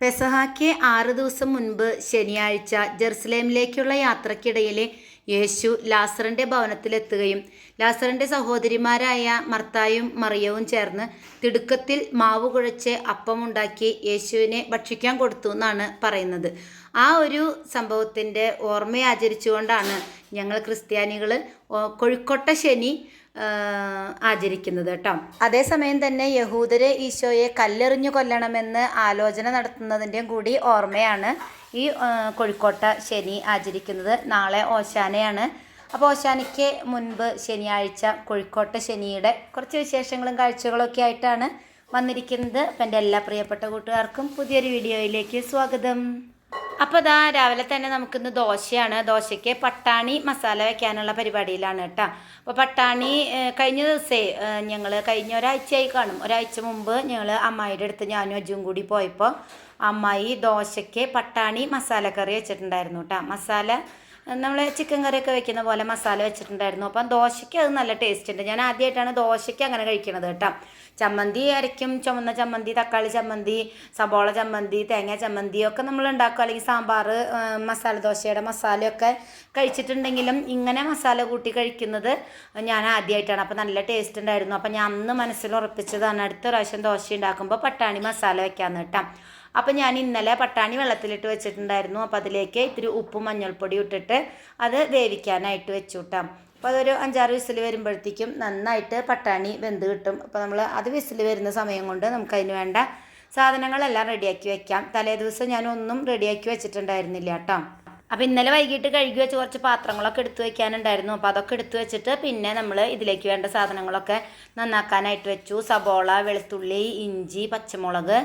പെസഹാക്ക് ആറ് ദിവസം മുൻപ് ശനിയാഴ്ച ജെറുസലേമിലേക്കുള്ള യാത്രക്കിടയിലെ യേശു ലാസറിന്റെ ഭവനത്തിലെത്തുകയും ലാസറിന്റെ സഹോദരിമാരായ മർത്തായും മറിയവും ചേർന്ന് തിടുക്കത്തിൽ മാവ് കുഴച്ച് അപ്പമുണ്ടാക്കി യേശുവിനെ ഭക്ഷിക്കാൻ കൊടുത്തു എന്നാണ് പറയുന്നത്. ആ ഒരു സംഭവത്തിന്റെ ഓർമ്മയാചരിച്ചുകൊണ്ടാണ് ഞങ്ങൾ ക്രിസ്ത്യാനികൾ കൊഴുക്കൊട്ട ശനി ആചരിക്കുന്നത് കേട്ടോ. അതേസമയം തന്നെ യഹൂദരെ ഈശോയെ കല്ലെറിഞ്ഞു കൊല്ലണമെന്ന് ആലോചന നടത്തുന്നതിന്റെയും കൂടി ഓർമ്മയാണ് ഈ കോഴിക്കോട്ട ശനി ആചരിക്കുന്നത്. നാളെ ഓശാനയാണ്. അപ്പോൾ ഓശാനയ്ക്ക് മുൻപ് ശനിയാഴ്ച കോഴിക്കോട്ട ശനിയുടെ കുറച്ച് വിശേഷങ്ങളും കാഴ്ചകളൊക്കെ ആയിട്ടാണ് വന്നിരിക്കുന്നത്. അപ്പം എന്റെ എല്ലാ പ്രിയപ്പെട്ട കൂട്ടുകാർക്കും പുതിയൊരു വീഡിയോയിലേക്ക് സ്വാഗതം. അപ്പോൾ ഇതാ രാവിലെ തന്നെ നമുക്കിന്ന് ദോശയാണ്. ദോശയ്ക്ക് പട്ടാണി മസാല വെക്കാനുള്ള പരിപാടിയിലാണ് കേട്ടോ. അപ്പോൾ പട്ടാണി കഴിഞ്ഞ ദിവസേ ഞങ്ങൾ കഴിഞ്ഞ ഒരാഴ്ചയായി കാണും. ഒരാഴ്ച മുമ്പ് ഞങ്ങൾ അമ്മായിയുടെ അടുത്ത് ഞാനും അജും കൂടി പോയപ്പോൾ അമ്മായി ദോശയ്ക്ക് പട്ടാണി മസാല കറി വെച്ചിട്ടുണ്ടായിരുന്നു കേട്ടോ. മസാല നമ്മൾ ചിക്കൻ കറിയൊക്കെ വെക്കുന്ന പോലെ മസാല വെച്ചിട്ടുണ്ടായിരുന്നു. അപ്പം ദോശയ്ക്ക് അത് നല്ല ടേസ്റ്റ് ഉണ്ട്. ഞാൻ ആദ്യമായിട്ടാണ് ദോശയ്ക്ക് അങ്ങനെ കഴിക്കണത് കേട്ടോ. ചമ്മന്തി അരയ്ക്കും. ചുമന്ന ചമ്മന്തി തക്കാളി ചമ്മന്തി സബോള ചമ്മന്തി തേങ്ങ ചമ്മന്തി ഒക്കെ നമ്മൾ ഉണ്ടാക്കും. അല്ലെങ്കിൽ സാമ്പാർ മസാല ദോശയുടെ മസാലയൊക്കെ കഴിച്ചിട്ടുണ്ടെങ്കിലും ഇങ്ങനെ മസാല കൂട്ടി കഴിക്കുന്നത് ഞാൻ ആദ്യമായിട്ടാണ് അപ്പോൾ നല്ല ടേസ്റ്റ് ഉണ്ടായിരുന്നു. അപ്പോൾ ഞാൻ അന്ന് മനസ്സിൽ ഉറപ്പിച്ചതാണ് അടുത്ത പ്രാവശ്യം ദോശ ഉണ്ടാക്കുമ്പോൾ പട്ടാണി മസാല വെക്കാമെന്ന് കേട്ടോ. അപ്പം ഞാൻ ഇന്നലെ പട്ടാണി വെള്ളത്തിലിട്ട് വെച്ചിട്ടുണ്ടായിരുന്നു. അപ്പോൾ അതിലേക്ക് ഇത്തിരി ഉപ്പും മഞ്ഞൾപ്പൊടി ഇട്ടിട്ട് അത് വേവിക്കാനായിട്ട് വെച്ചു കിട്ടാം അപ്പോൾ അതൊരു അഞ്ചാറ് വിസിൽ വരുമ്പോഴത്തേക്കും നന്നായിട്ട് പട്ടാണി വെന്ത് കിട്ടും. അപ്പോൾ നമ്മൾ അത് വിസിൽ വരുന്ന സമയം കൊണ്ട് നമുക്ക് അതിന് വേണ്ട സാധനങ്ങളെല്ലാം റെഡിയാക്കി വെക്കാം. തലേ ദിവസം ഞാനൊന്നും റെഡിയാക്കി വെച്ചിട്ടുണ്ടായിരുന്നില്ല കേട്ടോ. അപ്പോൾ ഇന്നലെ വൈകിട്ട് കഴുകി വെച്ച് കുറച്ച് പാത്രങ്ങളൊക്കെ എടുത്തു വെക്കാനുണ്ടായിരുന്നു. അപ്പോൾ അതൊക്കെ എടുത്തു വെച്ചിട്ട് പിന്നെ നമ്മൾ ഇതിലേക്ക് വേണ്ട സാധനങ്ങളൊക്കെ നന്നാക്കാനായിട്ട് വെച്ചു. സബോള വെളുത്തുള്ളി ഇഞ്ചി പച്ചമുളക്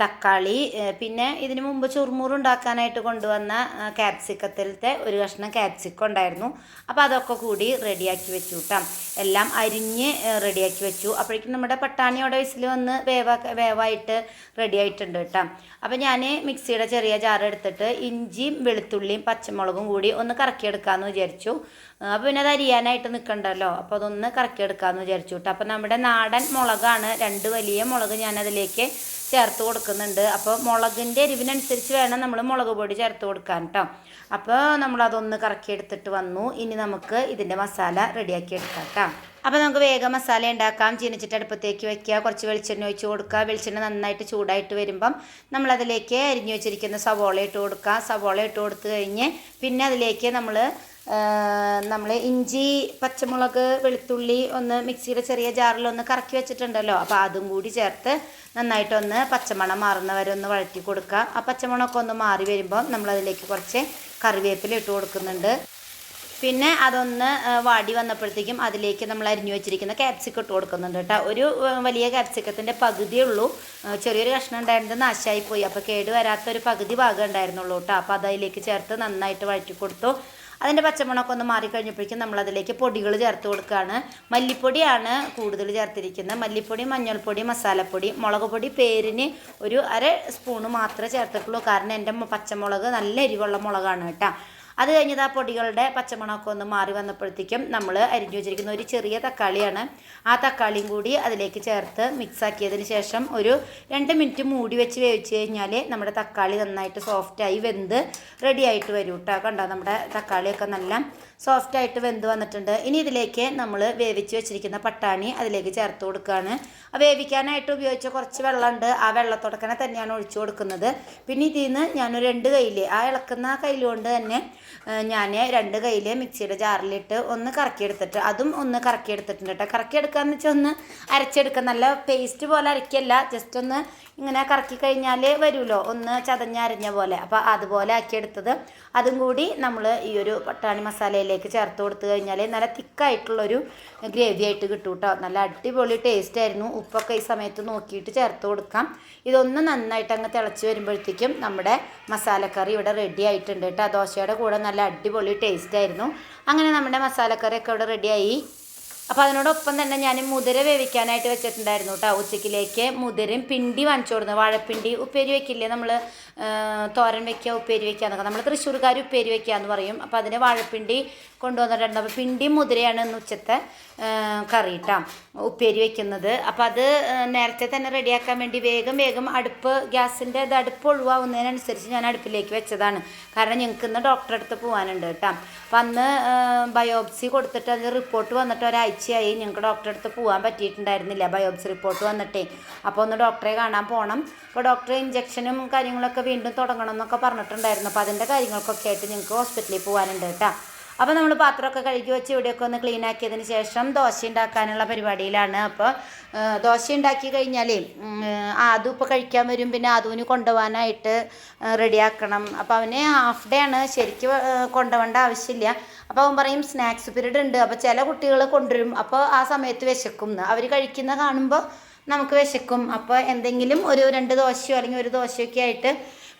തക്കാളി പിന്നെ ഇതിന് മുമ്പ് ചുറുമുറു ഉണ്ടാക്കാനായിട്ട് കൊണ്ടുവന്ന ക്യാപ്സിക്കത്തിലത്തെ ഒരു കഷ്ണം ക്യാപ്സിക്കം ഉണ്ടായിരുന്നു. അപ്പോൾ അതൊക്കെ കൂടി റെഡിയാക്കി വെച്ചു കേട്ടോ എല്ലാം അരിഞ്ഞ് റെഡിയാക്കി വെച്ചു. അപ്പോഴേക്കും നമ്മുടെ പട്ടാണിയോടെ വിസിൽ വന്ന് വേവ വേവായിട്ട് റെഡി ആയിട്ടുണ്ട് കേട്ടോ അപ്പോൾ ഞാൻ മിക്സിയുടെ ചെറിയ ജാർ എടുത്തിട്ട് ഇഞ്ചിയും വെളുത്തുള്ളിയും പച്ചമുളകും കൂടി ഒന്ന് കറക്കിയെടുക്കാമെന്ന് വിചാരിച്ചു. അപ്പോൾ പിന്നെ അത് അരിയാനായിട്ട് നിൽക്കണ്ടല്ലോ അപ്പോൾ അതൊന്ന് കറക്കി എടുക്കാമെന്ന് വിചാരിച്ചു കേട്ടോ അപ്പോൾ നമ്മുടെ നാടൻ മുളകാണ്. രണ്ട് വലിയ മുളക് ഞാൻ അതിലേക്ക് ചേർത്ത് കൊടുക്കുന്നുണ്ട്. അപ്പോൾ മുളകിന്റെ എരിവിനനുസരിച്ച് വേണം നമ്മൾ മുളക് പൊടി ചേർത്ത് കൊടുക്കാൻ കേട്ടോ അപ്പോൾ നമ്മളതൊന്ന് കറക്കിയെടുത്തിട്ട് വന്നു. ഇനി നമുക്ക് ഇതിന്റെ മസാല റെഡിയാക്കി എടുക്കാം കേട്ടോ അപ്പോൾ നമുക്ക് വേഗം മസാല ഉണ്ടാക്കാം. ചീനിച്ചിട്ട് അടുപ്പത്തേക്ക് വെക്കുക. കുറച്ച് വെളിച്ചെണ്ണ ഒഴിച്ച് കൊടുക്കുക. വെളിച്ചെണ്ണ നന്നായിട്ട് ചൂടായിട്ട് വരുമ്പം നമ്മളതിലേക്ക് അരിഞ്ഞു വെച്ചിരിക്കുന്ന സവോള ഇട്ട് കൊടുക്കുക. സവോള ഇട്ട് കൊടുത്തു കഴിഞ്ഞ് പിന്നെ അതിലേക്ക് നമ്മൾ നമ്മൾ ഇഞ്ചി പച്ചമുളക് വെളുത്തുള്ളി ഒന്ന് മിക്സിയുടെ ചെറിയ ജാറിലൊന്ന് കറക്കി വെച്ചിട്ടുണ്ടല്ലോ. അപ്പോൾ അതും കൂടി ചേർത്ത് നന്നായിട്ടൊന്ന് പച്ചമണം മാറുന്ന വരെ ഒന്ന് വഴറ്റി കൊടുക്കുക. ആ പച്ചമണമൊക്കെ ഒന്ന് മാറി വരുമ്പോൾ നമ്മളതിലേക്ക് കുറച്ച് കറിവേപ്പില ഇട്ട് കൊടുക്കുന്നുണ്ട്. പിന്നെ അതൊന്ന് വാടി വന്നപ്പോഴത്തേക്കും അതിലേക്ക് നമ്മൾ അരിഞ്ഞു വെച്ചിരിക്കുന്ന ക്യാപ്സിക്കം ഇട്ട് കൊടുക്കുന്നുണ്ട് കേട്ടോ. ഒരു വലിയ ക്യാപ്സിക്കത്തിന്റെ പകുതിയേ ഉള്ളൂ. ചെറിയൊരു കഷ്ണം ഉണ്ടായിരുന്നത് നാശമായി പോയി അപ്പോൾ കേട് വരാത്തൊരു പകുതി ഭാഗം ഉണ്ടായിരുന്നുള്ളൂ കേട്ടോ. അപ്പോൾ അത് അതിലേക്ക് ചേർത്ത് നന്നായിട്ട് വഴറ്റി കൊടുത്തു. അതിന്റെ പച്ചമുളകൊക്കെ ഒന്ന് മാറിക്കഴിഞ്ഞപ്പോഴേക്കും നമ്മളതിലേക്ക് പൊടികൾ ചേർത്ത് കൊടുക്കുകയാണ്. മല്ലിപ്പൊടിയാണ് കൂടുതൽ ചേർത്തിരിക്കുന്നത്. മല്ലിപ്പൊടി മഞ്ഞൾപ്പൊടി മസാലപ്പൊടി മുളക് പൊടി പേരിന് ഒരു അര സ്പൂണ് മാത്രമേ ചേർത്തിട്ടുള്ളൂ. കാരണം എന്റെ പച്ചമുളക് നല്ല എരിവുള്ള മുളകാണ് കേട്ടോ. അത് കഴിഞ്ഞത് ആ പൊടികളുടെ പച്ചമണമൊക്കെ ഒന്ന് മാറി വന്നപ്പോഴത്തേക്കും നമ്മൾ അരിഞ്ഞു വെച്ചിരിക്കുന്ന ഒരു ചെറിയ തക്കാളിയാണ്. ആ തക്കാളിയും കൂടി അതിലേക്ക് ചേർത്ത് മിക്സാക്കിയതിന് ശേഷം ഒരു രണ്ട് മിനിറ്റ് മൂടി വെച്ച് വേവിച്ച് കഴിഞ്ഞാൽ നമ്മുടെ തക്കാളി നന്നായിട്ട് സോഫ്റ്റായി വെന്ത് റെഡി ആയിട്ട് വരും കേട്ടോ കണ്ടോ? നമ്മുടെ തക്കാളിയൊക്കെ നല്ല സോഫ്റ്റ് ആയിട്ട് വെന്ത് വന്നിട്ടുണ്ട്. ഇനി ഇതിലേക്ക് നമ്മൾ വേവിച്ച് വെച്ചിരിക്കുന്ന പട്ടാണി അതിലേക്ക് ചേർത്ത് കൊടുക്കുകയാണ് ആ വേവിക്കാനായിട്ട് ഉപയോഗിച്ച കുറച്ച് വെള്ളമുണ്ട്. ആ വെള്ളത്തോടക്കനെ തന്നെയാണ് ഒഴിച്ചു കൊടുക്കുന്നത്. പിന്നെ ഇതിൽ നിന്ന് ഞാനൊരു രണ്ട് കയ്യിൽ ആ ഇളക്കുന്ന കയ്യിൽ കൊണ്ട് തന്നെ ഞാൻ രണ്ട് കയ്യിൽ മിക്സിയുടെ ജാറിലിട്ട് ഒന്ന് കറക്കിയെടുത്തിട്ട് അതും ഒന്ന് കറക്കിയെടുത്തിട്ടുണ്ട് കേട്ടോ കറക്കിയെടുക്കാന്ന് വെച്ചാൽ ഒന്ന് അരച്ചെടുക്കുക നല്ല പേസ്റ്റ് പോലെ അരക്കല്ല. ജസ്റ്റ് ഒന്ന് ഇങ്ങനെ കറക്കി കഴിഞ്ഞാൽ വരുമല്ലോ ഒന്ന് ചതഞ്ഞരഞ്ഞ പോലെ. അപ്പോൾ അതുപോലെ ആക്കിയെടുത്തത്. അതും കൂടി നമ്മൾ ഈ ഒരു പട്ടാണി മസാലയിലേക്ക് ചേർത്ത് കൊടുത്തു കഴിഞ്ഞാൽ നല്ല തിക്കായിട്ടുള്ളൊരു ഗ്രേവി ആയിട്ട് കിട്ടും കേട്ടോ നല്ല അടിപൊളി ടേസ്റ്റ് ആയിരുന്നു. ഉപ്പൊക്കെ ഈ സമയത്ത് നോക്കിയിട്ട് ചേർത്ത് കൊടുക്കാം. ഇതൊന്ന് നന്നായിട്ട് അങ്ങ് തിളച്ച് വരുമ്പോഴത്തേക്കും നമ്മുടെ മസാലക്കറി ഇവിടെ റെഡി ആയിട്ടുണ്ട് കേട്ടോ. ദോശയുടെ കൂടെ നല്ല അടിപൊളി ടേസ്റ്റ് ആയിരുന്നു. അങ്ങനെ നമ്മുടെ മസാലക്കറിയൊക്കെ ഇവിടെ റെഡിയായി അപ്പോൾ അതിനോടൊപ്പം തന്നെ ഞാൻ മുതിര വേവിക്കാനായിട്ട് വെച്ചിട്ടുണ്ടായിരുന്നു കേട്ടോ. ഉച്ചക്കിലേക്ക് മുതിരയും പിണ്ടി വാങ്ങിച്ചു കൊടുക്കുന്നത് വാഴപ്പിണ്ടി ഉപ്പേരി വെക്കില്ലേ നമ്മൾ തോരൻ വെക്കുക ഉപ്പേരി വെക്കുക എന്നൊക്കെ. നമ്മൾ തൃശ്ശൂർക്കാർ ഉപ്പേരി വെക്കുക എന്ന് പറയും. അപ്പോൾ അതിന് വാഴപ്പിണ്ടി കൊണ്ടുവന്നിട്ടുണ്ട്. അപ്പോൾ പിണ്ടി മുതിരയാണ് ഇന്ന് ഉച്ചത്തെ കറി കേട്ടോ ഉപ്പേരി വെക്കുന്നത്. അപ്പോൾ അത് നേരത്തെ തന്നെ റെഡിയാക്കാൻ വേണ്ടി വേഗം വേഗം അടുപ്പ് ഗ്യാസിന്റെ ഇത് അടുപ്പ് ഒഴിവാകുന്നതിനനുസരിച്ച് ഞാൻ അടുപ്പിലേക്ക് വെച്ചതാണ്. കാരണം ഞങ്ങൾക്ക് ഇന്ന് ഡോക്ടറെ അടുത്ത് പോകാനുണ്ട് കേട്ടോ അപ്പം അന്ന് ബയോപ്സി കൊടുത്തിട്ട് അതിന്റെ റിപ്പോർട്ട് വന്നിട്ട് ഒരാഴ്ചയായി ഞങ്ങൾക്ക് ഡോക്ടറെ അടുത്ത് പോകാൻ പറ്റിയിട്ടുണ്ടായിരുന്നില്ല ബയോപ്സി റിപ്പോർട്ട് വന്നിട്ടേ. അപ്പോൾ ഒന്ന് ഡോക്ടറെ കാണാൻ പോകണം അപ്പോൾ ഡോക്ടറെ ഇഞ്ചക്ഷനും കാര്യങ്ങളൊക്കെ വീണ്ടും തുടങ്ങണം എന്നൊക്കെ പറഞ്ഞിട്ടുണ്ടായിരുന്നു. അപ്പോൾ അതിന്റെ കാര്യങ്ങൾക്കൊക്കെ ആയിട്ട് നിങ്ങൾക്ക് ഹോസ്പിറ്റലിൽ പോകാനുണ്ട് കേട്ടോ. അപ്പോൾ നമ്മൾ പാത്രമൊക്കെ കഴുകി വെച്ച് ഇവിടെയൊക്കെ ഒന്ന് ക്ലീൻ ആക്കിയതിന് ശേഷം ദോശ ഉണ്ടാക്കാനുള്ള പരിപാടിയിലാണ്. അപ്പോൾ ദോശ ഉണ്ടാക്കി കഴിഞ്ഞാൽ ആദ്യം ഇപ്പോൾ കഴിക്കാൻ വരും. പിന്നെ ആദുവിന് കൊണ്ടുപോകാനായിട്ട് റെഡിയാക്കണം അപ്പോൾ അവന് ഹാഫ് ഡേ ആണ് ശരിക്കും കൊണ്ടുപോകേണ്ട ആവശ്യമില്ല. അപ്പോൾ അവൻ പറയും സ്നാക്സ് പീരീഡ് ഉണ്ട്. അപ്പോൾ ചില കുട്ടികൾ കൊണ്ടുവരും. അപ്പോൾ ആ സമയത്ത് വിശക്കും. അവർ കഴിക്കുന്ന കാണുമ്പോൾ നമുക്ക് വിശക്കും. അപ്പോൾ എന്തെങ്കിലും ഒരു രണ്ട് ദോശയോ അല്ലെങ്കിൽ ഒരു ദോശയൊക്കെ ആയിട്ട്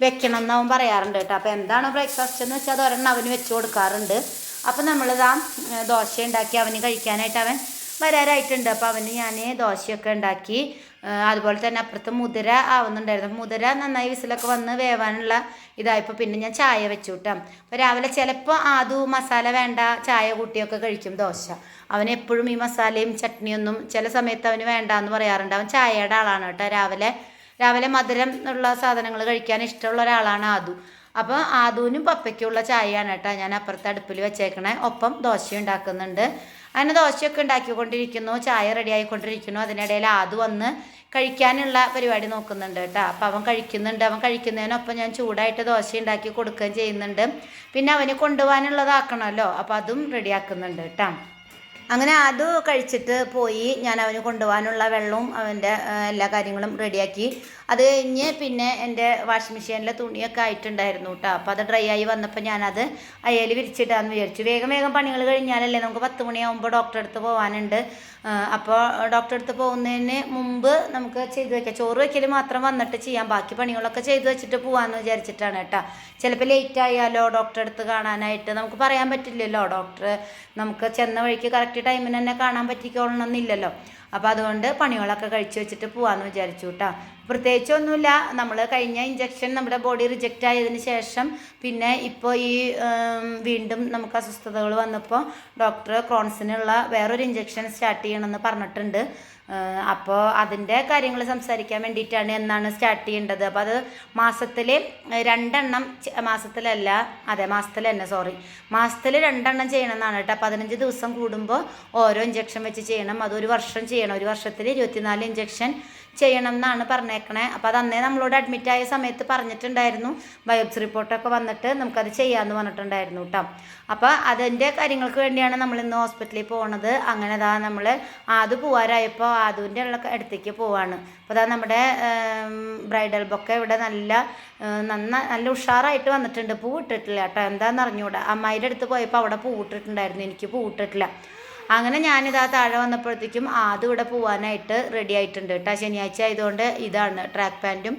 വെക്കണം എന്ന് പറയാറുണ്ട് കേട്ടോ. അപ്പോൾ എന്താണ് ബ്രേക്ക്ഫാസ്റ്റ് എന്ന് വെച്ചാൽ അത് ഒരെണ്ണം അവന് വെച്ച് കൊടുക്കാറുണ്ട്. അപ്പോൾ നമ്മളിതാ ദോശ ഉണ്ടാക്കി അവന് കഴിക്കാനായിട്ട് അവൻ വരാറായിട്ടുണ്ട്. അപ്പോൾ അവന് ഞാൻ ദോശയൊക്കെ ഉണ്ടാക്കി അതുപോലെ തന്നെ അപ്പുറത്ത് മുതിര ആവുന്നുണ്ടായിരുന്നു. മുതിര നന്നായി വിസിലൊക്കെ വന്ന് വേവാനുള്ള ഇതായപ്പോൾ പിന്നെ ഞാൻ ചായ വെച്ചു കിട്ടാം. അപ്പോൾ രാവിലെ ചിലപ്പോൾ ആദു മസാല വേണ്ട ചായ കൂട്ടിയൊക്കെ കഴിക്കും ദോശ. അവൻ എപ്പോഴും ഈ മസാലയും ചട്നിയൊന്നും ചില സമയത്ത് അവന് വേണ്ട എന്ന് പറയാറുണ്ട്. അവൻ ചായയുടെ ആളാണ് കേട്ടോ രാവിലെ. രാവിലെ മധുരം ഉള്ള സാധനങ്ങൾ കഴിക്കാൻ ഇഷ്ടമുള്ള ഒരാളാണ് ആദു. അപ്പോൾ ആദുവിനും പപ്പയ്ക്കുള്ള ചായയാണ് കേട്ടോ ഞാൻ അപ്പുറത്തെ അടുപ്പിൽ വെച്ചേക്കണേ. ഒപ്പം ദോശ ഉണ്ടാക്കുന്നുണ്ട്. അങ്ങനെ ദോശയൊക്കെ ഉണ്ടാക്കിക്കൊണ്ടിരിക്കുന്നു. ചായ റെഡി ആയിക്കൊണ്ടിരിക്കുന്നു. അതിനിടയിൽ ആദു വന്ന് കഴിക്കാനുള്ള പരിപാടി നോക്കുന്നുണ്ട് കേട്ടോ. അപ്പോൾ അവൻ കഴിക്കുന്നുണ്ട്. അവൻ കഴിക്കുന്നതിനൊപ്പം ഞാൻ ചൂടായിട്ട് ദോശ ഉണ്ടാക്കി കൊടുക്കുകയും ചെയ്യുന്നുണ്ട്. പിന്നെ അവന് കൊണ്ടുപോകാനുള്ളതാക്കണമല്ലോ. അപ്പോൾ അതും റെഡിയാക്കുന്നുണ്ട് കേട്ടോ. അങ്ങനെ അത് കഴിച്ചിട്ട് പോയി ഞാൻ അവന് കൊണ്ടുപോകാനുള്ള വെള്ളവും അവന്റെ എല്ലാ കാര്യങ്ങളും റെഡിയാക്കി. അത് കഴിഞ്ഞ് പിന്നെ എന്റെ വാഷിംഗ് മെഷീനിലെ തുണിയൊക്കെ ആയിട്ടുണ്ടായിരുന്നു കേട്ടോ അപ്പോൾ അത് ഡ്രൈ ആയി വന്നപ്പോൾ ഞാനത് അയ്യൽ വിരിച്ചിട്ടാന്ന് വിചാരിച്ചു. വേഗം വേഗം പണികൾ കഴിഞ്ഞാലല്ലേ നമുക്ക് പത്ത് മണിയാകുമ്പോൾ ഡോക്ടറെ അടുത്ത് പോകാനുണ്ട് അപ്പോൾ ഡോക്ടറെ അടുത്ത് പോകുന്നതിന് മുമ്പ് നമുക്ക് ചെയ്ത് വെക്കാം. ചോറ് വയ്ക്കൽ മാത്രം വന്നിട്ട് ചെയ്യാം. ബാക്കി പണികളൊക്കെ ചെയ്ത് വെച്ചിട്ട് പോകാമെന്ന് വിചാരിച്ചിട്ടാണ് കേട്ടോ ചിലപ്പോൾ ലേറ്റ് ആയാലോ ഡോക്ടറെ അടുത്ത് കാണാനായിട്ട്. നമുക്ക് പറയാൻ പറ്റില്ലല്ലോ. ഡോക്ടർ നമുക്ക് ചെന്ന വഴിക്ക് കറക്റ്റ് ടൈമിന് തന്നെ കാണാൻ പറ്റിക്കോളണമെന്നില്ലല്ലോ അപ്പോൾ അതുകൊണ്ട് പണികളൊക്കെ കഴിച്ചു വെച്ചിട്ട് പോകാമെന്ന് വിചാരിച്ചു കേട്ടോ പ്രത്യേകിച്ചൊന്നുമില്ല. നമ്മൾ കഴിഞ്ഞ ഇഞ്ചക്ഷൻ നമ്മുടെ ബോഡി റിജക്റ്റ് ആയതിന് ശേഷം പിന്നെ ഇപ്പോൾ ഈ വീണ്ടും നമുക്ക് അസ്വസ്ഥതകൾ വന്നപ്പോൾ ഡോക്ടർ ക്രോൺസിനുള്ള വേറൊരു ഇഞ്ചക്ഷൻ സ്റ്റാർട്ട് ചെയ്യണമെന്ന് പറഞ്ഞിട്ടുണ്ട്. അപ്പോൾ അതിന്റെ കാര്യങ്ങൾ സംസാരിക്കാൻ വേണ്ടിയിട്ടാണ് എന്നാണ് സ്റ്റാർട്ട് ചെയ്യേണ്ടത്. അപ്പോൾ അത് മാസത്തിൽ രണ്ടെണ്ണം മാസത്തിലല്ല അതെ മാസത്തിൽ തന്നെ സോറി മാസത്തിൽ രണ്ടെണ്ണം ചെയ്യണം എന്നാണ് കേട്ടോ പതിനഞ്ച് ദിവസം കൂടുമ്പോൾ ഓരോ ഇഞ്ചക്ഷൻ വെച്ച് ചെയ്യണം. അത് ഒരു വർഷം ചെയ്യണം. ഒരു വർഷത്തിൽ ഇരുപത്തിനാല് ഇഞ്ചക്ഷൻ ചെയ്യണം എന്നാണ് പറഞ്ഞേക്കണേ. അപ്പോൾ അത് അന്നേ നമ്മളോട് അഡ്മിറ്റ് ആയ സമയത്ത് പറഞ്ഞിട്ടുണ്ടായിരുന്നു. ബയോപ്സി റിപ്പോർട്ടൊക്കെ വന്നിട്ട് നമുക്കത് ചെയ്യാമെന്ന് പറഞ്ഞിട്ടുണ്ടായിരുന്നു കേട്ടോ അപ്പോൾ അതിന്റെ കാര്യങ്ങൾക്ക് വേണ്ടിയാണ് നമ്മൾ ഇന്ന് ഹോസ്പിറ്റലിൽ പോണത്. അങ്ങനെ ദാ നമ്മൾ ആദ്യ പോവാറായപ്പോൾ ആദുവിന്റെ ഉള്ള അടുത്തേക്ക് പോവാണ്. അപ്പോൾ അതാ നമ്മുടെ ബ്രൈഡൽ ബൊക്കെ ഇവിടെ നല്ല നന്ന നല്ല ഉഷാറായിട്ട് വന്നിട്ടുണ്ട്. പൂ ഇട്ടിട്ടില്ല കേട്ടോ എന്താണെന്ന് അറിഞ്ഞുകൂടാ അമ്മായിയുടെ അടുത്ത് പോയപ്പോൾ അവിടെ പൂ ഇട്ടിട്ടുണ്ടായിരുന്നു. എനിക്ക് പൂ ഇട്ടിട്ടില്ല. അങ്ങനെ ഞാനിതാ താഴെ വന്നപ്പോഴത്തേക്കും ആദ്യം ഇവിടെ പോകാനായിട്ട് റെഡി ആയിട്ടുണ്ട് കേട്ടോ ശനിയാഴ്ച ആയതുകൊണ്ട് ഇതാണ് ട്രാക്ക് പാന്റും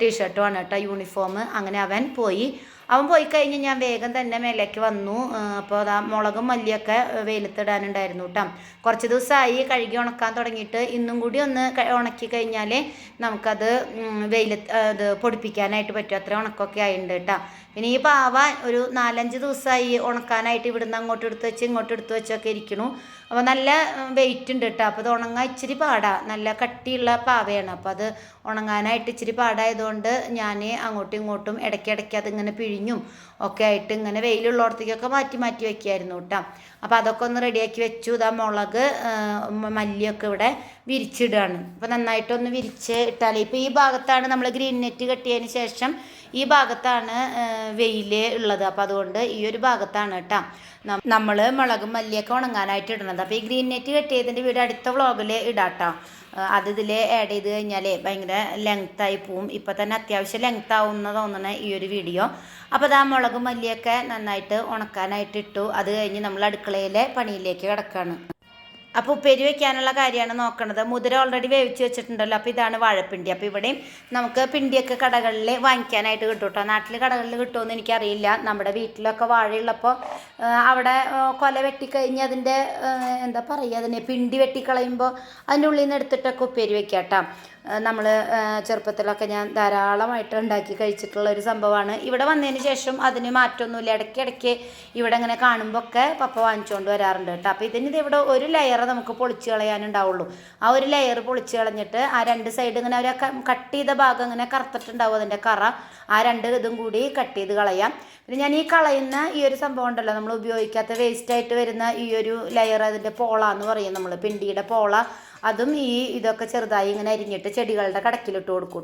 ടീഷർട്ടും ആണ് കേട്ടോ യൂണിഫോം അങ്ങനെ അവൻ പോയി. അവൻ പോയി കഴിഞ്ഞ് ഞാൻ വേഗം തന്നെ മേലേക്ക് വന്നു. അപ്പോൾ അതാ മുളകും മല്ലിയൊക്കെ വെയിലത്തിടാനുണ്ടായിരുന്നു കേട്ടോ കുറച്ച് ദിവസമായി കഴുകി ഉണക്കാൻ തുടങ്ങിയിട്ട് ഇന്നും കൂടി ഒന്ന് ഉണക്കി കഴിഞ്ഞാൽ നമുക്കത് വെയിലത്ത് അത് പൊടിപ്പിക്കാനായിട്ട് പറ്റും. അത്ര ഉണക്കമൊക്കെ ആയിട്ടുണ്ട് കേട്ടോ പിന്നെ ഈ പാവ ഒരു നാലഞ്ച് ദിവസമായി ഉണക്കാനായിട്ട് ഇവിടുന്ന് അങ്ങോട്ട് എടുത്ത് വെച്ച് ഇങ്ങോട്ട് എടുത്ത് വെച്ചൊക്കെ ഇരിക്കണു. അപ്പോൾ നല്ല വെയിറ്റ് ഉണ്ട് കേട്ടോ അപ്പോൾ അത് ഉണങ്ങാൻ ഇച്ചിരി പാടാ. നല്ല കട്ടിയുള്ള പാവയാണ്. അപ്പോൾ അത് ഉണങ്ങാനായിട്ട് ഇച്ചിരി പാടായതുകൊണ്ട് ഞാൻ അങ്ങോട്ടും ഇങ്ങോട്ടും ഇടയ്ക്കിടയ്ക്ക് അതിങ്ങനെ പിഴിഞ്ഞും ഒക്കെ ആയിട്ട് ഇങ്ങനെ വെയിലുള്ളിടത്തേക്കൊക്കെ മാറ്റി മാറ്റി വെക്കുമായിരുന്നു കേട്ടോ. അപ്പോൾ അതൊക്കെ ഒന്ന് റെഡിയാക്കി വെച്ചു. ഇതാ മുളക് മല്ലിയൊക്കെ ഇവിടെ വിരിച്ചിടുകയാണ്. അപ്പോൾ നന്നായിട്ടൊന്ന് വിരിച്ച് ഇട്ടാൽ ഇപ്പോൾ ഈ ഭാഗത്താണ് നമ്മൾ ഗ്രീൻ നെറ്റ് കെട്ടിയതിന് ശേഷം ഈ ഭാഗത്താണ് വെയിൽ ഉള്ളത്. അപ്പോൾ അതുകൊണ്ട് ഈ ഒരു ഭാഗത്താണ് കേട്ടോ. നമ്മൾ മുളകും മല്ലിയൊക്കെ ഉണങ്ങാനായിട്ട് ഇടുന്നത്. അപ്പോൾ ഈ ഗ്രീൻ നെറ്റ് കെട്ടിയതിന്റെ വീട് അടുത്ത വ്ളോഗിൽ ഇടാട്ടോ അത് ഇതിൽ ആഡ് ചെയ്ത് കഴിഞ്ഞാൽ ഭയങ്കര ലെങ്ത്തായി പോവും. ഇപ്പോൾ തന്നെ അത്യാവശ്യം ലെങ്ത് ആവുമെന്ന് തോന്നണ ഈ ഒരു വീഡിയോ അപ്പോൾ അത് ആ മുളകും മല്ലിയൊക്കെ നന്നായിട്ട് ഉണക്കാനായിട്ട് ഇട്ടു. അത് കഴിഞ്ഞ് നമ്മൾ അടുക്കളയിലെ പണിയിലേക്ക് കിടക്കുകയാണ് അപ്പോൾ ഉപ്പേരി വെക്കാനുള്ള കാര്യമാണ് നോക്കണത്. മുതിര ഓൾറെഡി വേവിച്ച് വെച്ചിട്ടുണ്ടല്ലോ. അപ്പോൾ ഇതാണ് വാഴപ്പിണ്ടി. അപ്പോൾ ഇവിടെയും നമുക്ക് പിണ്ടിയൊക്കെ കടകളിൽ വാങ്ങിക്കാനായിട്ട് കിട്ടും കേട്ടോ നാട്ടിൽ കടകളിൽ കിട്ടുമെന്ന് എനിക്കറിയില്ല. നമ്മുടെ വീട്ടിലൊക്കെ വാഴയുള്ളപ്പോൾ അവിടെ കൊല വെട്ടിക്കഴിഞ്ഞ് അതിന്റെ എന്താ പറയുക അതിനെ പിണ്ടി വെട്ടിക്കളയുമ്പോൾ അതിന്റെ ഉള്ളിൽ നിന്ന് എടുത്തിട്ടൊക്കെ ഉപ്പേരി വെക്കാം കേട്ടോ നമ്മൾ ചെറുപ്പത്തിലൊക്കെ ഞാൻ ധാരാളമായിട്ട് ഉണ്ടാക്കി കഴിച്ചിട്ടുള്ള ഒരു സംഭവമാണ്. ഇവിടെ വന്നതിന് ശേഷം അതിന് മാറ്റമൊന്നുമില്ല ഇടയ്ക്കിടയ്ക്ക് ഇവിടെ ഇങ്ങനെ കാണുമ്പോൾ ഒക്കെ പപ്പ വാങ്ങിച്ചുകൊണ്ട് വരാറുണ്ട് കേട്ടോ. അപ്പോൾ ഇതിന് ഇത് ഇവിടെ ഒരു ലെയർ നമുക്ക് പൊളിച്ച് കളയാനുണ്ടാവുള്ളൂ. ആ ഒരു ലെയർ പൊളിച്ച് കളഞ്ഞിട്ട് ആ രണ്ട് സൈഡ് ഇങ്ങനെ ഒരു കട്ട് ചെയ്ത ഭാഗം ഇങ്ങനെ കറുത്തിട്ടുണ്ടാവും അതിന്റെ കറ. ആ രണ്ട് ഇതും കൂടി കട്ട് ചെയ്ത് കളയാം. പിന്നെ ഞാൻ ഈ കളയുന്ന ഈ ഒരു സംഭവം ഉണ്ടല്ലോ നമ്മൾ ഉപയോഗിക്കാത്ത വേസ്റ്റ് ആയിട്ട് വരുന്ന ഈ ഒരു ലെയർ അതിന്റെ പോള എന്ന് പറയും നമ്മൾ പിണ്ടിയുടെ പോള. അതും ഈ ഇതൊക്കെ ചെറുതായി ഇങ്ങനെ അരിഞ്ഞിട്ട് ചെടികളുടെ കടക്കിലിട്ട് കൊടുക്കും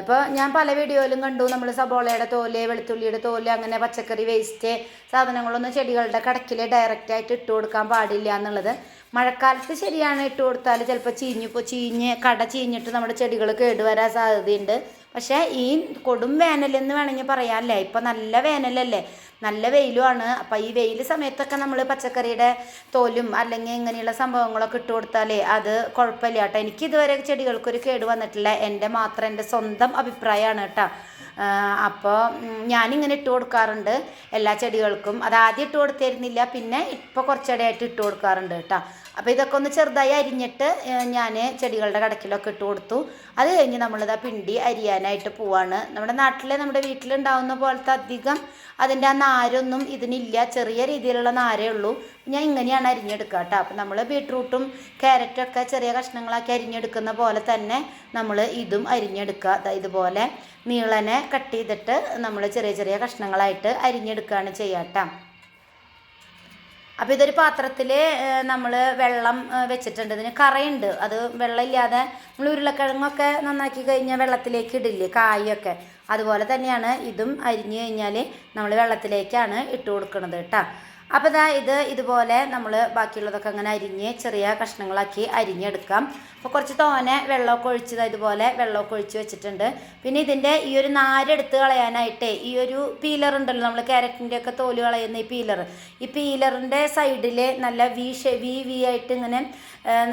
ഇപ്പോൾ ഞാൻ പല വീഡിയോയിലും കണ്ടു നമ്മൾ സബോളയുടെ തോൽ വെളുത്തുള്ളിയുടെ തോൽ അങ്ങനെ പച്ചക്കറി വേസ്റ്റ് സാധനങ്ങളൊന്നും ചെടികളുടെ കടക്കിൽ ഡയറക്റ്റായിട്ട് ഇട്ട് കൊടുക്കാൻ പാടില്ല എന്നുള്ളത്. മഴക്കാലത്ത് ശരിയാണ് ഇട്ട് കൊടുത്താൽ ചിലപ്പോൾ ചീഞ്ഞിപ്പോൾ ചീഞ്ഞ് കട ചീഞ്ഞിട്ട് നമ്മുടെ ചെടികൾ കേടുവരാൻ സാധ്യതയുണ്ട്. പക്ഷേ ഈ കൊടും വേനലെന്ന് വേണമെങ്കിൽ പറയാമല്ലേ ഇപ്പം നല്ല വേനലല്ലേ? നല്ല വെയിലുമാണ്. അപ്പം ഈ വെയിൽ സമയത്തൊക്കെ നമ്മൾ പച്ചക്കറിയുടെ തോലും അല്ലെങ്കിൽ ഇങ്ങനെയുള്ള സംഭവങ്ങളൊക്കെ ഇട്ട് കൊടുത്താലേ അത് കുഴപ്പമില്ല കേട്ടോ. എനിക്ക് ഇതുവരെ ചെടികൾക്കൊരു കേട് വന്നിട്ടില്ല. എന്റെ മാത്രം എന്റെ സ്വന്തം അഭിപ്രായമാണ് കേട്ടോ. അപ്പോൾ ഞാനിങ്ങനെ ഇട്ട് കൊടുക്കാറുണ്ട് എല്ലാ ചെടികൾക്കും. അത് ആദ്യം ഇട്ട് കൊടുത്തിരുന്നില്ല. പിന്നെ ഇപ്പോൾ കുറച്ചിടെയായിട്ട് ഇട്ട് കൊടുക്കാറുണ്ട് കേട്ടോ. അപ്പോൾ ഇതൊക്കെ ഒന്ന് ചെറുതായി അരിഞ്ഞിട്ട് ഞാൻ ചെടികളുടെ കടക്കിലൊക്കെ ഇട്ട് കൊടുത്തു. അത് കഴിഞ്ഞ് നമ്മളിതാ പിണ്ടി അരിയാനായിട്ട് പോവാണ്. നമ്മുടെ നാട്ടിലെ നമ്മുടെ വീട്ടിലുണ്ടാവുന്ന പോലത്തെ അധികം അതിന്റെ ആ നാരൊന്നും ഇതിനില്ല. ചെറിയ രീതിയിലുള്ള നാരേ ഉള്ളൂ. ഞാൻ ഇങ്ങനെയാണ് അരിഞ്ഞെടുക്കുക കേട്ടോ. അപ്പം നമ്മൾ ബീട്രൂട്ടും ക്യാരറ്റും ഒക്കെ ചെറിയ കഷ്ണങ്ങളാക്കി അരിഞ്ഞെടുക്കുന്ന പോലെ തന്നെ നമ്മൾ ഇതും അരിഞ്ഞെടുക്കുക. ഇതുപോലെ നീളനെ കട്ട് ചെയ്തിട്ട് നമ്മൾ ചെറിയ ചെറിയ കഷ്ണങ്ങളായിട്ട് അരിഞ്ഞെടുക്കുകയാണ് ചെയ്യാം കേട്ടോ. അപ്പോൾ ഇതൊരു പാത്രത്തിൽ നമ്മൾ വെള്ളം വെച്ചിട്ടുണ്ട്. ഇതിന് കറയുണ്ട്. അത് വെള്ളമില്ലാതെ നമ്മൾ ഉരുളക്കിഴങ്ങൊക്കെ നന്നാക്കി കഴിഞ്ഞാൽ വെള്ളത്തിലേക്ക് ഇടില്ലേ കായൊക്കെ. അതുപോലെ തന്നെയാണ് ഇതും അരിഞ്ഞു കഴിഞ്ഞാൽ നമ്മൾ വെള്ളത്തിലേക്കാണ് ഇട്ട് കൊടുക്കുന്നത് കേട്ടോ. അപ്പോൾ ഇതാ ഇത് ഇതുപോലെ നമ്മൾ ബാക്കിയുള്ളതൊക്കെ അങ്ങനെ അരിഞ്ഞ് ചെറിയ കഷ്ണങ്ങളാക്കി അരിഞ്ഞെടുക്കാം. അപ്പോൾ കുറച്ച് തോനെ വെള്ളമൊക്കെ ഒഴിച്ചത് ഇതുപോലെ വെള്ളമൊക്കെ ഒഴിച്ച് വെച്ചിട്ടുണ്ട്. പിന്നെ ഇതിന്റെ ഈ ഒരു നാരെടുത്ത് കളയാനായിട്ട് ഈ ഒരു പീലർ ഉണ്ടല്ലോ നമ്മൾ ക്യാരറ്റിന്റെ ഒക്കെ തോൽ കളയുന്ന ഈ പീലർ ഈ പീലറിന്റെ സൈഡിൽ നല്ല വി ഷേ വി വി ആയിട്ട് ഇങ്ങനെ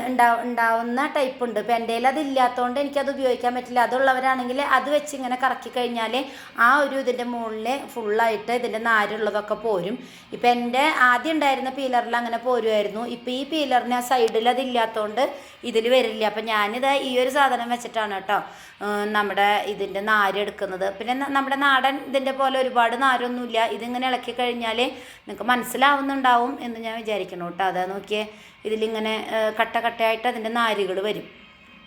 ഉണ്ടാ ഉണ്ടാവുന്ന ടൈപ്പ് ഉണ്ട്. ഇപ്പം എന്റെ കയ്യിൽ അതില്ലാത്തതുകൊണ്ട് എനിക്കത് ഉപയോഗിക്കാൻ പറ്റില്ല. അതുള്ളവരാണെങ്കിൽ അത് വെച്ച് ഇങ്ങനെ കറക്കി കഴിഞ്ഞാൽ ആ ഒരു ഇതിന്റെ മുകളിൽ ഫുള്ളായിട്ട് ഇതിന്റെ നാരുള്ളതൊക്കെ പോരും. ഇപ്പം എന്റെ ആദ്യം ഉണ്ടായിരുന്ന പീലറിൽ അങ്ങനെ പോരുമായിരുന്നു ഇപ്പം ഈ പീലറിന് ആ സൈഡിൽ അതില്ലാത്തതുകൊണ്ട് ഇതിൽ വരില്ല. അപ്പം ഞാനിത് ഈ ഒരു സാധനം വെച്ചിട്ടാണ് കേട്ടോ നമ്മുടെ ഇതിന്റെ നാര് എടുക്കുന്നത്. പിന്നെ നമ്മുടെ നാടൻ ഇതിന്റെ പോലെ ഒരുപാട് നാരൊന്നുമില്ല. ഇതിങ്ങനെ ഇളക്കി കഴിഞ്ഞാൽ നിങ്ങൾക്ക് മനസ്സിലാവുന്നുണ്ടാവും എന്ന് ഞാൻ വിചാരിക്കണം കേട്ടോ. അതാ നോക്കിയേ ഇതിലിങ്ങനെ കട്ട കട്ടയായിട്ട് അതിന്റെ നാരുകൾ വരും.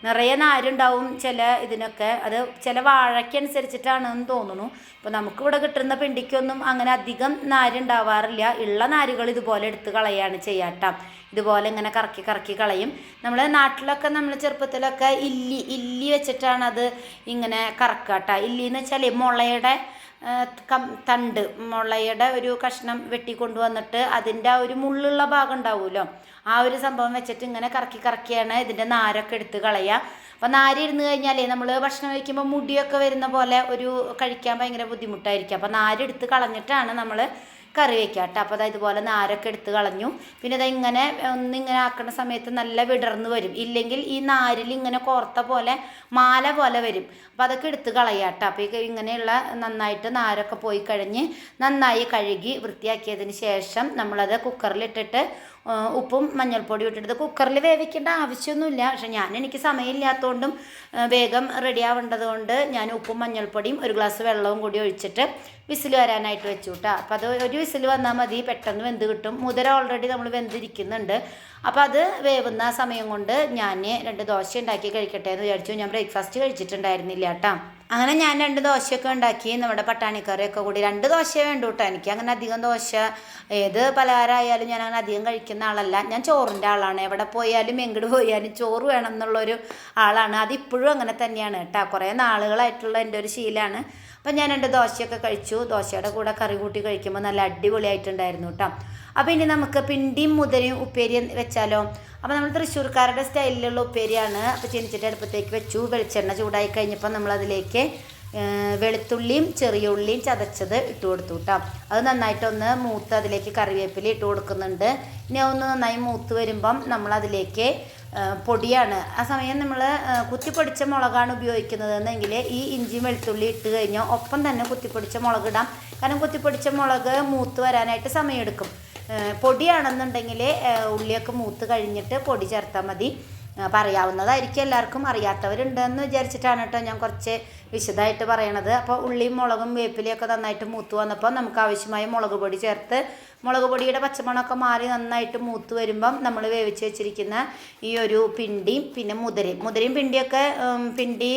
നിറയെ നാരുണ്ടാവും ചില ഇതിനൊക്കെ. അത് ചില വാഴയ്ക്കനുസരിച്ചിട്ടാണെന്ന് തോന്നുന്നു. ഇപ്പോൾ നമുക്കിവിടെ കിട്ടുന്ന പിണ്ടിക്കൊന്നും അങ്ങനെ അധികം നാരുണ്ടാവാറില്ല. ഉള്ള നാരുകൾ ഇതുപോലെ എടുത്ത് കളയാണ് ചെയ്യാട്ടോ. ഇതുപോലെ ഇങ്ങനെ കറക്കി കറക്കി കളയും. നമ്മളെ നാട്ടിലൊക്കെ നമ്മൾ ചെറുപ്പത്തിലൊക്കെ ഇല്ലി ഇല്ലി വെച്ചിട്ടാണ് അത് ഇങ്ങനെ കറക്കാട്ടോ. ഇല്ലി എന്ന് വെച്ചാൽ മുളയുടെ തണ്ട് മുളയുടെ ഒരു കഷ്ണം വെട്ടി കൊണ്ടുവന്നിട്ട് അതിന്റെ ആ ഒരു മുള്ളുള്ള ഭാഗം ഉണ്ടാവുമല്ലോ ആ ഒരു സംഭവം വെച്ചിട്ട് ഇങ്ങനെ കറക്കി കറക്കിയാണ് ഇതിന്റെ നാരൊക്കെ എടുത്ത് കളയുക. അപ്പം നാര് ഇരുന്ന് കഴിഞ്ഞാലേ നമ്മൾ ഭക്ഷണം കഴിക്കുമ്പോൾ മുടിയൊക്കെ വരുന്ന പോലെ ഒരു കഴിക്കാൻ ഭയങ്കര ബുദ്ധിമുട്ടായിരിക്കും. അപ്പം നാരെടുത്ത് കളഞ്ഞിട്ടാണ് നമ്മൾ കറി വയ്ക്കുക കേട്ടോ അപ്പോൾ അതായത് ഇതുപോലെ നാരൊക്കെ എടുത്ത് കളഞ്ഞു. പിന്നെ അത് ഇങ്ങനെ ഒന്നിങ്ങനെ ആക്കുന്ന സമയത്ത് നല്ല വിടർന്ന് വരും. ഇല്ലെങ്കിൽ ഈ നാരിൽ ഇങ്ങനെ കോർത്ത പോലെ മാല പോലെ വരും. അപ്പോൾ അതൊക്കെ എടുത്ത് കളയുക കേട്ടോ അപ്പോൾ ഈ ഇങ്ങനെയുള്ള നന്നായിട്ട് നാരൊക്കെ പോയി കഴിഞ്ഞ് നന്നായി കഴുകി വൃത്തിയാക്കിയതിന് ശേഷം നമ്മളത് കുക്കറിലിട്ടിട്ട് ഉപ്പും മഞ്ഞൾപ്പൊടി ഇട്ടിട്ട് കുക്കറിൽ വേവിക്കേണ്ട ആവശ്യമൊന്നുമില്ല. പക്ഷെ ഞാൻ എനിക്ക് സമയമില്ലാത്തതുകൊണ്ടും വേഗം റെഡി ആവേണ്ടത് കൊണ്ട് ഞാൻ ഉപ്പും മഞ്ഞൾപ്പൊടിയും ഒരു ഗ്ലാസ് വെള്ളവും കൂടി ഒഴിച്ചിട്ട് വിസിൽ വരാനായിട്ട് വെച്ചു കേട്ടോ അപ്പോൾ അത് ഒരു വിസിൽ വന്നാൽ മതി. പെട്ടെന്ന് വെന്ത് കിട്ടും. മുതിര ഓൾറെഡി നമ്മൾ വെന്തിരിക്കുന്നുണ്ട്. അപ്പോൾ അത് വേവുന്ന സമയം കൊണ്ട് ഞാൻ രണ്ട് ദോശ ഉണ്ടാക്കി കഴിക്കട്ടെ എന്ന് വിചാരിച്ചു. ഞാൻ ബ്രേക്ക്ഫാസ്റ്റ് കഴിച്ചിട്ടുണ്ടായിരുന്നില്ല കേട്ടോ അങ്ങനെ ഞാൻ രണ്ട് ദോശയൊക്കെ ഉണ്ടാക്കി നമ്മുടെ പട്ടാണിക്കറിയൊക്കെ കൂടി. രണ്ട് ദോശയേ വേണ്ടു കേട്ടോ എനിക്ക് അങ്ങനെ അധികം ദോശ ഏത് പലഹാരമായാലും ഞാൻ അങ്ങനെ അധികം കഴിക്കുന്ന ആളല്ല. ഞാൻ ചോറിന്റെ ആളാണ്. എവിടെ പോയാലും എങ്ങോട്ട് പോയാലും ചോറ് വേണം എന്നുള്ളൊരു ആളാണ്. അതിപ്പോഴും അങ്ങനെ തന്നെയാണ് കേട്ടോ കുറേ നാളുകളായിട്ടുള്ള എന്റെ ഒരു ശീലമാണ് അപ്പം ഞാൻ രണ്ട് ദോശയൊക്കെ കഴിച്ചു. ദോശയുടെ കൂടെ കറി കൂട്ടി കഴിക്കുമ്പോൾ നല്ല അടിപൊളിയായിട്ടുണ്ടായിരുന്നു കേട്ടോ. അപ്പോൾ ഇനി നമുക്ക് പിണ്ടിയും മുതലയും ഉപ്പേരിയും വെച്ചാലോ? അപ്പോൾ നമ്മൾ തൃശ്ശൂർക്കാരുടെ സ്റ്റൈലിലുള്ള ഉപ്പേരിയാണ്. അപ്പോൾ ചെനിച്ചിട്ട് അടുപ്പത്തേക്ക് വെച്ചു. വെളിച്ചെണ്ണ ചൂടായി കഴിഞ്ഞപ്പോൾ നമ്മളതിലേക്ക് വെളുത്തുള്ളിയും ചെറിയ ഉള്ളിയും ചതച്ചത് ഇട്ട് കൊടുത്തു കേട്ടോ. അത് നന്നായിട്ടൊന്ന് മൂത്ത് അതിലേക്ക് കറിവേപ്പില ഇട്ട് കൊടുക്കുന്നുണ്ട്. ഇനി ഒന്ന് നന്നായി മൂത്ത് വരുമ്പം ഏഹ് പൊടിയാണ്. ആ സമയം നമ്മൾ കുത്തിപ്പൊടിച്ച മുളകാണ് ഉപയോഗിക്കുന്നത് എന്നെങ്കിൽ ഈ ഇഞ്ചി വെളുത്തുള്ളി ഇട്ട് കഴിഞ്ഞാൽ ഒപ്പം തന്നെ കുത്തിപ്പൊടിച്ച മുളക് ഇടാം. കാരണം കുത്തിപ്പൊടിച്ച മുളക് മൂത്ത് വരാനായിട്ട് സമയമെടുക്കും. പൊടിയാണെന്നുണ്ടെങ്കിൽ ഉള്ളിയൊക്കെ മൂത്ത് കഴിഞ്ഞിട്ട് പൊടി ചേർത്താൽ മതി. അപ്പം അറിയാവുന്നതായിരിക്കും എല്ലാവർക്കും അറിയാത്തവരുണ്ടെന്ന് വിചാരിച്ചിട്ടാണ് കേട്ടോ ഞാൻ കുറച്ച് വിശദമായിട്ട് പറയണത്. അപ്പോൾ ഉള്ളിയും മുളകും വേപ്പിലയൊക്കെ നന്നായിട്ട് മൂത്ത് വന്നപ്പോൾ നമുക്ക് ആവശ്യമായ മുളക് പൊടി ചേർത്ത് മുളക് പൊടിയുടെ പച്ചമണമൊക്കെ മാറി നന്നായിട്ട് മൂത്ത് വരുമ്പം നമ്മൾ വേവിച്ച് വെച്ചിരിക്കുന്ന ഈ ഒരു പിണ്ടിയും പിന്നെ മുതിരയും. മുതിരയും പിണ്ടിയൊക്കെ പിണ്ടി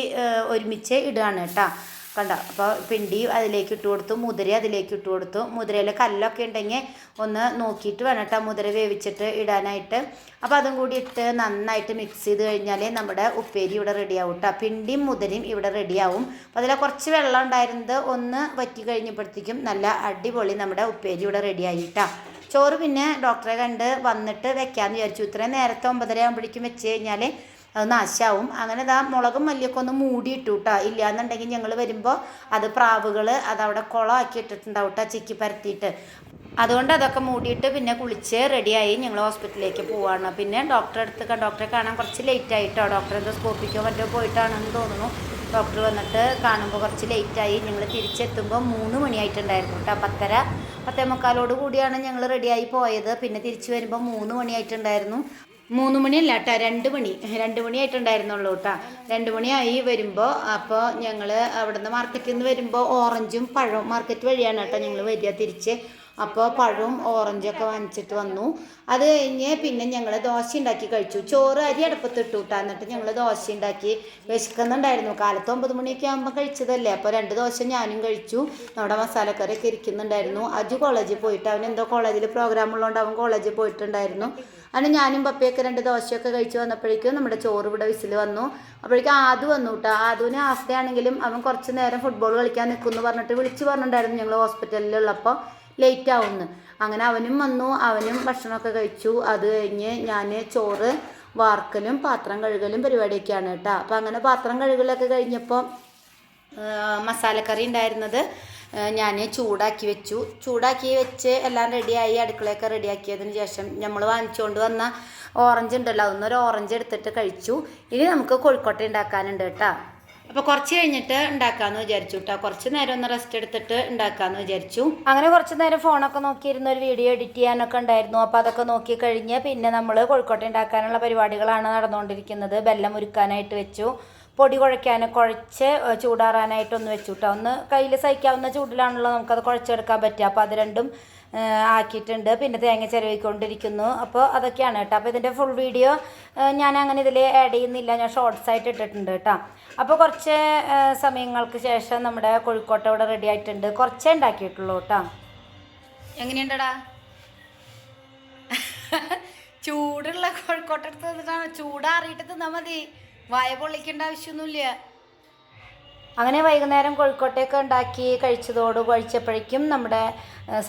ഒരുമിച്ച് ഇടുകയാണ് കേട്ടോ. കണ്ട? അപ്പോൾ പിണ്ടി അതിലേക്ക് ഇട്ട് കൊടുത്തു മുതിര അതിലേക്ക് ഇട്ട് കൊടുത്തു. മുതിരയിൽ കല്ലൊക്കെ ഉണ്ടെങ്കിൽ ഒന്ന് നോക്കിയിട്ട് വേണം കേട്ടോ മുതിര വേവിച്ചിട്ട് ഇടാനായിട്ട്. അപ്പോൾ അതും കൂടി ഇട്ട് നന്നായിട്ട് മിക്സ് ചെയ്ത് കഴിഞ്ഞാൽ നമ്മുടെ ഉപ്പേരി ഇവിടെ റെഡിയാവും കേട്ടോ പിണ്ടിയും മുതിരയും ഇവിടെ റെഡിയാവും അപ്പോൾ അതിൽ കുറച്ച് വെള്ളം ഉണ്ടായിരുന്നത് ഒന്ന് വറ്റി കഴിഞ്ഞപ്പോഴത്തേക്കും നല്ല അടിപൊളി നമ്മുടെ ഉപ്പേരി ഇവിടെ റെഡിയായി കേട്ടോ ചോറ് പിന്നെ ഡോക്ടറെ കണ്ട് വന്നിട്ട് വെക്കാമെന്ന് വിചാരിച്ചു. ഇത്രയും നേരത്തെ ഒമ്പതര ആകുമ്പോഴേക്കും വെച്ച് കഴിഞ്ഞാൽ അത് നാശാവും. അങ്ങനെ ഇതാ മുളകും മല്ലിയൊക്കെ ഒന്ന് മൂടിയിട്ടു കേട്ടോ ഇല്ലാന്നുണ്ടെങ്കിൽ ഞങ്ങൾ വരുമ്പോൾ അത് പ്രാവുകൾ അതവിടെ കുളമാക്കി ഇട്ടിട്ടുണ്ടാവും കേട്ടോ ചിക്കി പരത്തിയിട്ട്. അതുകൊണ്ട് അതൊക്കെ മൂടിയിട്ട് പിന്നെ കുളിച്ച് റെഡിയായി ഞങ്ങൾ ഹോസ്പിറ്റലിലേക്ക് പോവാണ്. പിന്നെ ഡോക്ടറെ അടുത്ത് ഡോക്ടറെ കാണാൻ കുറച്ച് ലേറ്റ് ആയിട്ടോ ഡോക്ടർ എന്തോ സ്കോപ്പിക്കോ മറ്റോ പോയിട്ടാണെന്ന് തോന്നുന്നു. ഡോക്ടർ വന്നിട്ട് കാണുമ്പോൾ കുറച്ച് ലേറ്റായി ഞങ്ങൾ തിരിച്ചെത്തുമ്പോൾ മൂന്ന് മണിയായിട്ടുണ്ടായിരുന്നു കേട്ടോ പത്തര പത്തേ മുക്കാലോട് കൂടിയാണ് ഞങ്ങൾ റെഡിയായി പോയത്. പിന്നെ തിരിച്ചു വരുമ്പോൾ മൂന്ന് മണിയായിട്ടുണ്ടായിരുന്നു. മൂന്ന് മണിയല്ല കേട്ടോ രണ്ട് മണി. രണ്ട് മണിയായിട്ടുണ്ടായിരുന്നുള്ളൂ കേട്ടോ. രണ്ട് മണിയായി വരുമ്പോൾ അപ്പോൾ ഞങ്ങൾ അവിടുന്ന് മാർക്കറ്റിൽ നിന്ന് വരുമ്പോൾ ഓറഞ്ചും പഴവും മാർക്കറ്റ് വഴിയാണ് കേട്ടോ ഞങ്ങൾ വരിക തിരിച്ച്. അപ്പോൾ പഴവും ഓറഞ്ചൊക്കെ വാങ്ങിച്ചിട്ട് വന്നു. അത് കഴിഞ്ഞ് പിന്നെ ഞങ്ങൾ ദോശ ഉണ്ടാക്കി കഴിച്ചു. ചോറ് അരി അടുപ്പത്തിട്ടു കൂട്ടാ എന്നിട്ട് ഞങ്ങൾ ദോശ ഉണ്ടാക്കി വിശക്കുന്നുണ്ടായിരുന്നു. കാലത്ത് ഒമ്പത് മണിയൊക്കെ ആകുമ്പോൾ കഴിച്ചതല്ലേ. അപ്പോൾ രണ്ട് ദോശ ഞാനും കഴിച്ചു. നമ്മുടെ മസാലക്കറി മസാലക്കറിയൊക്കെ ഇരിക്കുന്നുണ്ടായിരുന്നു. അജു കോളേജിൽ പോയിട്ട് അവൻ എന്തോ കോളേജിൽ പ്രോഗ്രാം ഉള്ളതുകൊണ്ട് അവൻ കോളേജിൽ പോയിട്ടുണ്ടായിരുന്നു. അങ്ങനെ ഞാനും പപ്പയൊക്കെ രണ്ട് ദോശയൊക്കെ കഴിച്ച് വന്നപ്പോഴേക്കും നമ്മുടെ ചോറ് ഇവിടെ വിസിൽ വന്നു. അപ്പോഴേക്കും ആദു വന്നു കേട്ടോ ആദുവിന് ആസ്തയാണെങ്കിലും അവൻ കുറച്ച് നേരം ഫുട്ബോൾ കളിക്കാൻ നിൽക്കുമെന്ന് പറഞ്ഞിട്ട് വിളിച്ച് പറഞ്ഞിട്ടുണ്ടായിരുന്നു ഞങ്ങൾ ഹോസ്പിറ്റലിലുള്ളപ്പോൾ ലേറ്റ് ആവുമെന്ന് അങ്ങനെ അവനും വന്നു അവനും ഭക്ഷണമൊക്കെ കഴിച്ചു. അത് കഴിഞ്ഞ് ഞാൻ ചോറ് വാർക്കലും പാത്രം കഴുകലും പരിപാടിയൊക്കെയാണ് കേട്ടോ. അപ്പോൾ അങ്ങനെ പാത്രം കഴുകലൊക്കെ കഴിഞ്ഞപ്പോൾ മസാലക്കറി ഉണ്ടായിരുന്നത് ഞാൻ ചൂടാക്കി വെച്ചു. ചൂടാക്കി വെച്ച് എല്ലാം റെഡിയായി അടുക്കളയൊക്കെ റെഡിയാക്കിയതിന് ശേഷം നമ്മൾ വാങ്ങിച്ചുകൊണ്ട് വന്ന ഓറഞ്ച് ഉണ്ടല്ലോ അതൊന്നൊരു ഓറഞ്ച് എടുത്തിട്ട് കഴിച്ചു. ഇനി നമുക്ക് കോഴിക്കോട്ട ഉണ്ടാക്കാനുണ്ട് കേട്ടോ. അപ്പോൾ കുറച്ച് കഴിഞ്ഞിട്ട് ഉണ്ടാക്കാമെന്ന് വിചാരിച്ചു കേട്ടോ കുറച്ച് നേരം ഒന്ന് റെസ്റ്റ് എടുത്തിട്ട് ഉണ്ടാക്കാമെന്ന് വിചാരിച്ചു. അങ്ങനെ കുറച്ച് നേരം ഫോണൊക്കെ നോക്കിയിരുന്ന ഒരു വീഡിയോ എഡിറ്റ് ചെയ്യാനൊക്കെ ഉണ്ടായിരുന്നു. അപ്പോൾ അതൊക്കെ നോക്കി കഴിഞ്ഞ് പിന്നെ നമ്മൾ കോഴിക്കോട്ടെ ഉണ്ടാക്കാനുള്ള പരിപാടികളാണ് നടന്നുകൊണ്ടിരിക്കുന്നത്. ബെല്ലം ഉരുക്കാനായിട്ട് വെച്ചു. പൊടി കുഴയ്ക്കാൻ കുഴച്ച് ചൂടാറാനായിട്ടൊന്ന് വെച്ചു കേട്ടോ ഒന്ന് കയ്യിൽ സഹിക്കാവുന്ന ചൂടിലാണല്ലോ നമുക്കത് കുഴച്ചെടുക്കാൻ പറ്റുക. അപ്പോൾ അത് രണ്ടും ആക്കിയിട്ടുണ്ട്. പിന്നെ തേങ്ങ ചിലവിക്കൊണ്ടിരിക്കുന്നു അപ്പോൾ അതൊക്കെയാണ് കേട്ടോ. അപ്പോൾ ഇതിന്റെ ഫുൾ വീഡിയോ ഞാൻ അങ്ങനെ ഇതിൽ ആഡ് ചെയ്യുന്നില്ല. ഞാൻ ഷോർട്സ് ആയിട്ട് ഇട്ടിട്ടുണ്ട് കേട്ടോ. അപ്പോൾ കുറച്ച് സമയങ്ങൾക്ക് ശേഷം നമ്മുടെ കോഴിക്കോട്ട ഇവിടെ റെഡി ആയിട്ടുണ്ട്. കുറച്ചേ ഉണ്ടാക്കിയിട്ടുള്ളൂ കേട്ടോ. എങ്ങനെയുണ്ടടാ? ചൂടുള്ള കോഴിക്കോട്ടെടുത്ത് തിന്നിട്ടാണ് ചൂടാറിയിട്ട് തിന്നാൽ മതി. വായ പൊള്ളിക്കേണ്ട ആവശ്യമൊന്നുമില്ല. അങ്ങനെ വൈകുന്നേരം കോഴിക്കോട്ടേക്ക് ഉണ്ടാക്കി കഴിച്ചതോട് കഴിച്ചപ്പോഴേക്കും നമ്മുടെ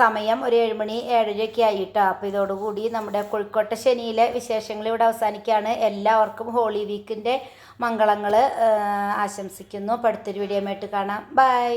സമയം ഒരു ഏഴുമണി ഏഴരയൊക്കെ ആയിട്ടോ. അപ്പോൾ ഇതോടുകൂടി നമ്മുടെ കോഴിക്കോട്ടെ ശനിയിലെ വിശേഷങ്ങൾ ഇവിടെ അവസാനിക്കുകയാണ്. എല്ലാവർക്കും ഹോളി വീക്കിന്റെ മംഗളങ്ങൾ ആശംസിക്കുന്നു. അടുത്തൊരു വീഡിയോ കാണാം. ബൈ